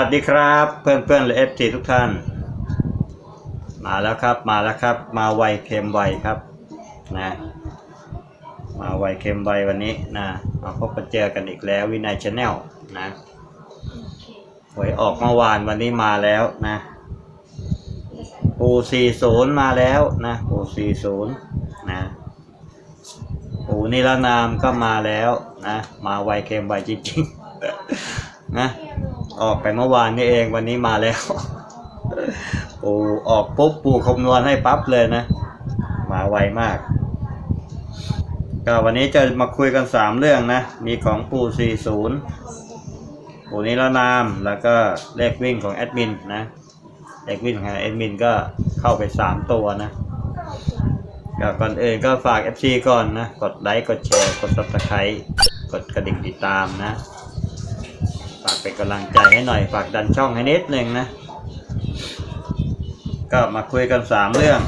สวัสดีครับเพื่อนเพื่อนและเอฟทีทุกท่าน มาแล้วครับมาแล้วครับ มาไวเค็มไวครับนะมาไวเค็มไววันนี้นะมาพบกันเจอกันอีกแล้ววินัยชาแนลนะหวยออกเมื่อวานวันนี้มาแล้วนะปูสี่ศูนย์มาแล้วนะปูสี่ศูนย์นะปูนิรนามก็มาแล้วนะมาไวเค็มไวจริงๆนะ ออกไปเมื่อวานนี่เองวันนี้มาแล้ว ปูออกปุ๊บปูคำนวณให้ปั๊บเลยนะ มาไวมาก ก็วันนี้จะมาคุยกันสามเรื่องนะ มีของปู40ปูนิรนาม แล้วก็เลขวิ่งของแอดมินนะ เลขวิ่งของแอดมินก็เข้าไปสามตัวนะก็ก่อนอื่นก็ฝาก FC ก่อนนะ กดไลค์ กดแชร์ กด subscribe กดกระดิ่งติดตามนะากเป็นกำลังใจให้หน่อย ฝากดันช่องให้นิดหนึ่งนะ ก็มาคุยกันสามเรื่อง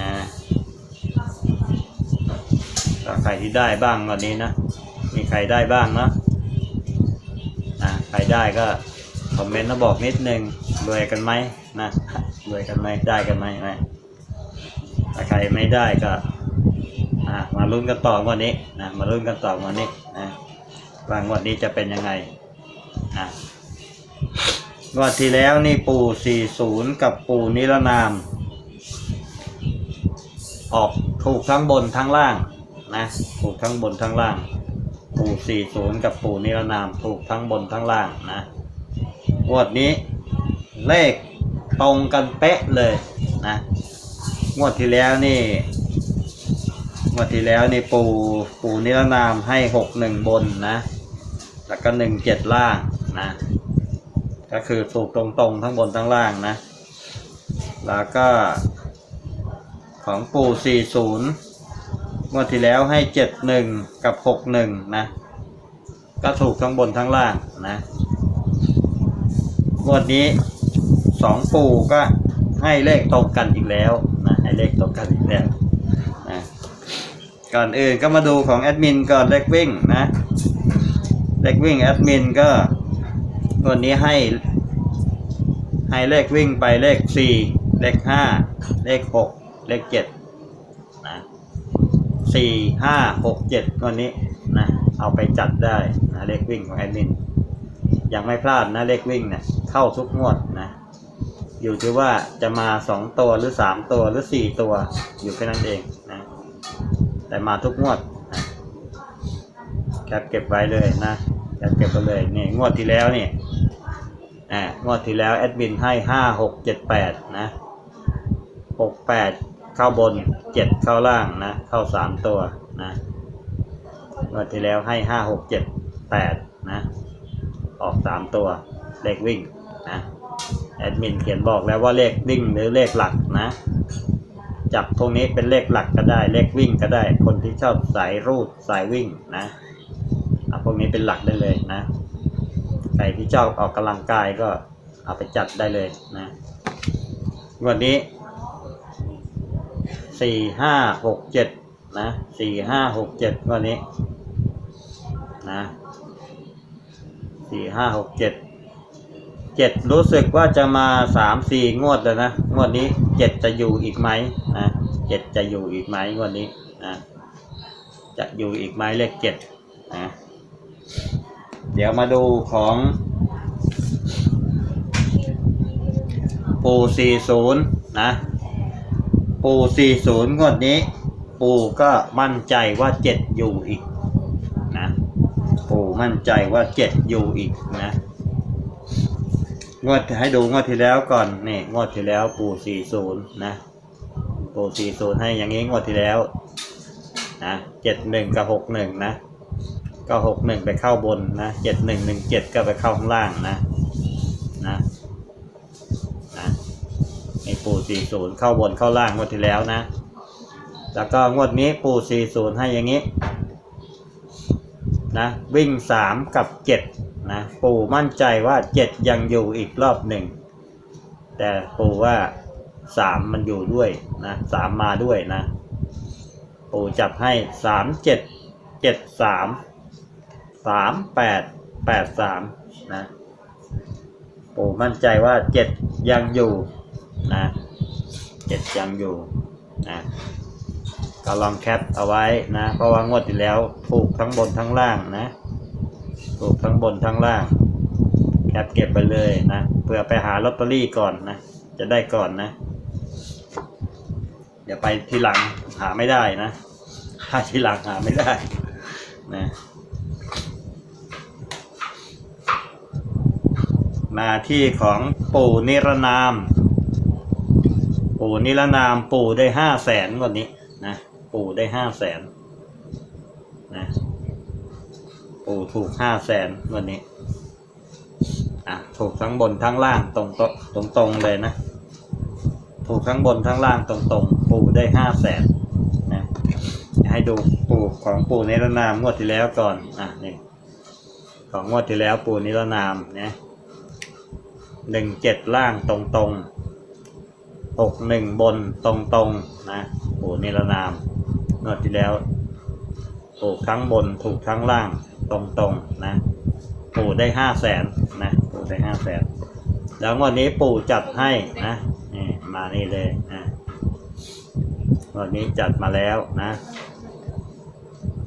นะใครที่ได้บ้างวันนี้นะ มีใครได้บ้างเนาะนะใครได้ก็คอมเมนต์มาบอกนิดนึงรวยกันไหมนะรวยกันไหมได้กันไหมนะถ้าใครไม่ได้ก็มาลุ้นกันต่อวันนี้นะมาลุ้นกันต่อวันนี้นะ ว่างวดนี้จะเป็นยังไงนะงวดที่แล้วนี่ปู่ 40 กับปู่นิรนาม ออกถูกทั้งบนทั้งล่างนะถูกทั้งบนทั้งล่าง ปู่ 40 กับปู่นิรนามถูกทั้งบนทั้งล่างนะงวดนี้เลขตรงกันเป๊ะเลยนะงวดที่แล้วนี่ งวดที่แล้วนี่ปูปูนิรนามให้หกหนึ่งบนนะ แล้วก็หนึ่งเจ็ดล่างนะ ก็คือถูกตรงๆทั้งบนทั้งล่างนะ แล้วก็ ของปูสี่ศูนย์งวดที่แล้วให้เจ็ดหนึ่งกับหกหนึ่งนะ ก็ถูกทั้งบนทั้งล่างนะงวดนี้สองปูก็ให้เลขตรงกันอีกแล้วนะให้เลขตรงกันอีกแล้ว ก่อนอื่นก็มาดูของแอดมินก่อนเลขวิ่งนะเลขวิ่งแอดมินก็วันนี้ให้ ให้เลขวิ่งไปเลขสี่เลขห้าเลขหกเลขเจ็ดนะสี่ห้าหกเจ็ดวันนี้นะเอาไปจัดได้นะเลขวิ่งของแอดมินยังไม่พลาดนะเลขวิ่งเนะี่ยเข้าทุกงวดนะอยู่ที่ว่าจะมาสองตัวหรือสามตัวหรือสี่ตัวอยู่แค่นั้นเองนะ แต่มาทุกงวดแคปเก็บไว้เลยนะแคปเก็บไปเลยนี่งวดที่แล้วนี่อ่างวดที่แล้วแอดมินให้ห้าหกเจ็ดแปดนะหกแปดเข้าบนเจ็ดเข้าล่างนะเข้าสามตัวนะงวดที่แล้วให้ห้าหกเจ็ดแปดนะออกสามตัวเลขวิ่งนะแอดมินเขียนบอกแล้วว่าเลขวิ่งหรือเลขหลักนะ จับพวกนี้เป็นเลขหลักก็ได้ เลขวิ่งก็ได้ คนที่ชอบสายรูดสายวิ่งนะเอาพวกนี้เป็นหลักได้เลยนะใครที่ชอบออกกำลังกายก็เอาไปจัดได้เลยนะวันนี้สี่ห้าหกเจ็ดนะสี่ห้าหกเจ็ดวันนี้นะสี่ห้าหกเจ็ด เจ็ดรู้สึกว่าจะมาสามสี่งวดแล้วนะ งวดนี้เจ็ดจะอยู่อีกไหมนะเจ็ดจะอยู่อีกไหมงวดนี้นะจะอยู่อีกไหมเลขเจ็ดนะเดี๋ยวมาดูของปูสี่ศูนย์นะ ปูสี่ศูนย์งวดนี้ ปูก็มั่นใจว่าเจ็ดอยู่อีกนะ ปูมั่นใจว่าเจ็ดอยู่อีกนะ งวดให้ดูงวดที่แล้วก่อนนี่งวดที่แล้วปูสี่ศูนย์นะปูสี่ศูนย์ให้อย่างนี้งวดที่แล้วนะเจ็ดหนึ่งกับหกหนึ่งนะก็หกหนึ่งไปเข้าบนนะเจ็ดหนึ่งหนึ่งเจ็ดก็ไปเข้าข้างล่างนะนะนะไอ้ปู่สี่ศูนย์เข้าบนเข้าล่างงวดที่แล้วนะ แล้วก็งวดนี้ปู่สี่ศูนย์ให้อย่างนี้ นะวิ่งสามกับเจ็ดนะ ปู่มั่นใจว่าเจ็ดยังอยู่อีกรอบหนึ่ง แต่ปู่ว่าสามมันอยู่ด้วยนะสามมาด้วยนะ ปู่จับให้สามเจ็ดเจ็ดสามสามแปดแปดสามนะ ปู่มั่นใจว่าเจ็ดยังอยู่นะเจ็ดยังอยู่นะ ก็ลองแคปเอาไว้นะ เพราะว่างวดที่แล้วถูกทั้งบนทั้งล่างนะถูกทั้งบนทั้งล่าง แคปเก็บไปเลยนะเพื่อไปหาลอตเตอรี่ก่อนนะจะได้ก่อนนะ เดี๋ยวไปทีหลังหาไม่ได้นะถ้าทีหลังหาไม่ได้นะมาที่ของปู่นิรนาม ปู่นิรนามปู่ได้ห้าแสนกว่านี้ ปู่ได้ห้าแสนนะปู่ถูกห้าแสนวันนี้อะถูกทั้งบนทั้งล่างตรงตรงตรงเลยนะ ถูกทั้งบนทั้งล่างตรงตรงปู่ได้ห้าแสนนะให้ดูปู่ของปู่นิรนามงวดที่แล้วก่อนอะนี่ของงวดที่แล้วปู่นิรนามนะหนึ่งเจ็ดล่างตรงตรงหกหนึ่งบนตรงตรงนะปู่นิรนาม งวดที่แล้ว ถูกทั้งบนถูกทั้งล่างตรงตรงๆนะปู่ได้ห้าแสนนะปู่ได้ห้าแสนแล้ววันนี้ปู่จัดให้นะนี่มานี่เลยนะวันนี้จัดมาแล้วนะ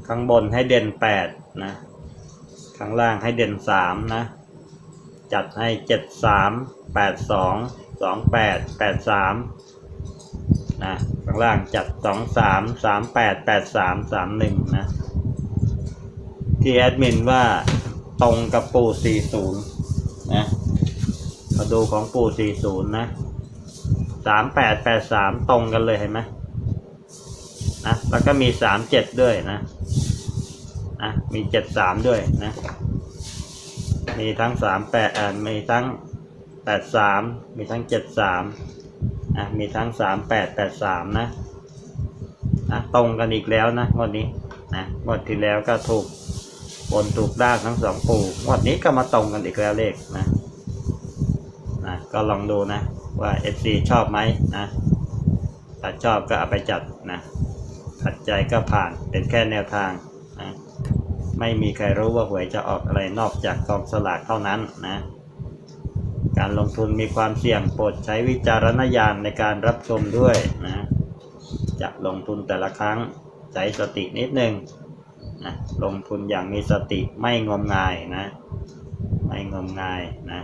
ข้างบนให้เด่นแปดนะ ข้างล่างให้เด่นสามนะ จัดให้เจ็ดสามแปดสองสองแปดแปดสาม นะข้างล่างจัดสองสามสามแปดแปดสามสามหนึ่งนะ ที่แอดมินว่าตรงกับปู40นย์นะมาดูของปู40นย์นะ3883ตรงกันเลยเห็นไหมนะแล้วก็มี37ด้วยนะนะมี73ด้วยนะ มีทั้ง38อ่ามีทั้ง83มีทั้ง73 อะมีทั้ง3883นะนะตรงกันอีกแล้วนะงวดนี้นะงวดที่แล้วก็ถูกบนถูกด้านทั้งสองปู่งวดนี้ก็มาตรงกันอีกแล้วเลขนะนะก็ลองดูนะว่า FC ชอบไหมนะถ้าชอบก็เอาไปจัดนะขัดใจก็ผ่านเป็นแค่แนวทางนะไม่มีใครรู้ว่าหวยจะออกอะไรนอกจากกองสลากเท่านั้นนะ การลงทุนมีความเสี่ยงโปรดใช้วิจารณญาณในการรับชมด้วยนะ จะลงทุนแต่ละครั้งใช้สตินิดนึงนะลงทุนอย่างมีสติไม่งมงายนะ ไม่งมงายนะ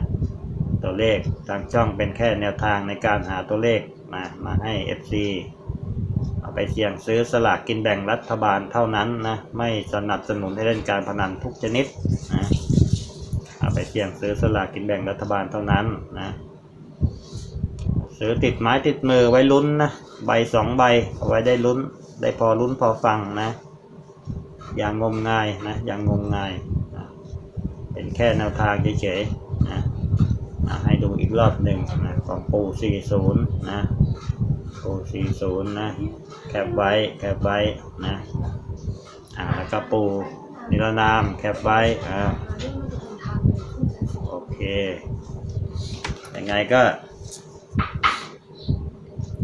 ตัวเลขทางช่องเป็นแค่แนวทางในการหาตัวเลขมามาให้ FC เอาไปเสี่ยงซื้อสลากกินแบ่งรัฐบาลเท่านั้นนะ ไม่สนับสนุนให้เล่นการพนันทุกชนิดน ไปเสี่ยงซื้อสลากกินแบ่งรัฐบาลเท่านั้นนะซื้อติดไม้ติดมือไว้ลุ้นนะใบสองใบเอาไว้ได้ลุ้น ได้พอลุ้นพอฟังนะ อย่างงมงายนะ อย่างงมงายนะเป็นแค่แนวทางเฉยๆนะอะให้ดูอีกรอบหนึ่งนะของปู40 นะปู40 นะ แคปไว้แคปไว้นะอ่าแล้วก็ปูนิรนามแคปไว้อ่า เค ยังไงก็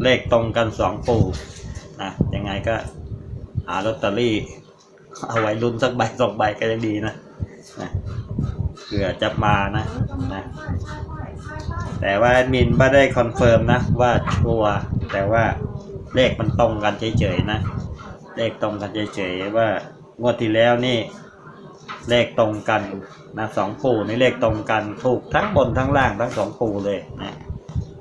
เลขตรงกันสองปูนะ ยังไงก็ หาลอตเตอรี่ เอาไว้ลุ้นสักใบสองใบก็ยังดีนะนะเผื่อจะมานะนะ แต่ว่ามินไม่ได้คอนเฟิร์มนะ ว่าชัวร์แต่ว่าเลขมันตรงกันเฉยๆนะ เลขตรงกันเฉยๆว่างวดที่แล้วนี่ เลขตรงกันนะสองปู่นี่เลขตรงกันถูกทั้งบนทั้งล่างทั้งสองปู่เลยนะ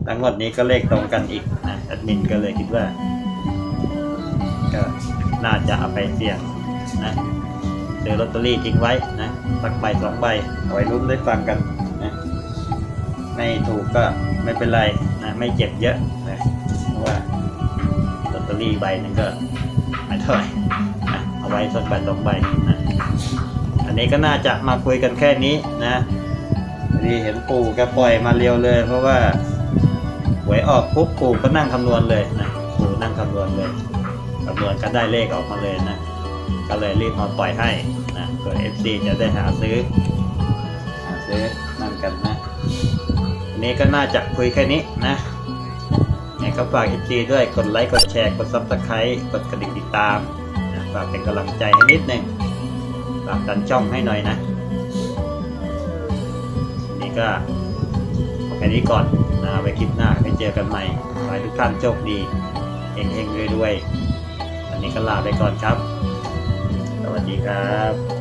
ทั้งงวดนี้ก็เลขตรงกันอีกนะแอดมินก็เลยคิดว่าก็น่าจะเอาไปเสี่ยงนะซื้อลอตเตอรี่ทิ้งไว้นะสักใบสองใบเอาไว้รุ่นได้ฟังกันนะไม่ถูกก็ไม่เป็นไรนะไม่เจ็บเยอะนะเพราะว่าลอตเตอรี่ใบนึงก็ไม่เท่าไหร่นะเอาไว้สักใบสองใบ นี้ก็น่าจะมาคุยกันแค่นี้นะดีเห็นปู่แกปล่อยมาเร็วเลย เพราะว่าหวยออกปุ๊บปู่ก็นั่งคำนวณเลยนะปู่นั่งคำนวณเลยคำนวณก็ได้เลขออกมาเลยนะก็เลยรีบมาปล่อยให้นะเพื่อ FC จะได้หาซื้อหาซื้อนั่นกันนะอันนี้ก็น่าจะคุยแค่นี้นะเนี่ยก็ฝาก FC ด้วยกดไลค์กดแชร์กด Subscribe กดกระดิ่งติดตามฝากเป็นกำลังใจให้นิดหนึ่ง ฝากดันช่องให้หน่อยนะนี่ก็แค่นี้ก่อนนะไว้คลิปหน้าไปเจอกันใหม่ขอให้ทุกท่านโชคดีเฮงๆรวยๆวันนี้ก็ลาไปก่อนครับ สวัสดีครับ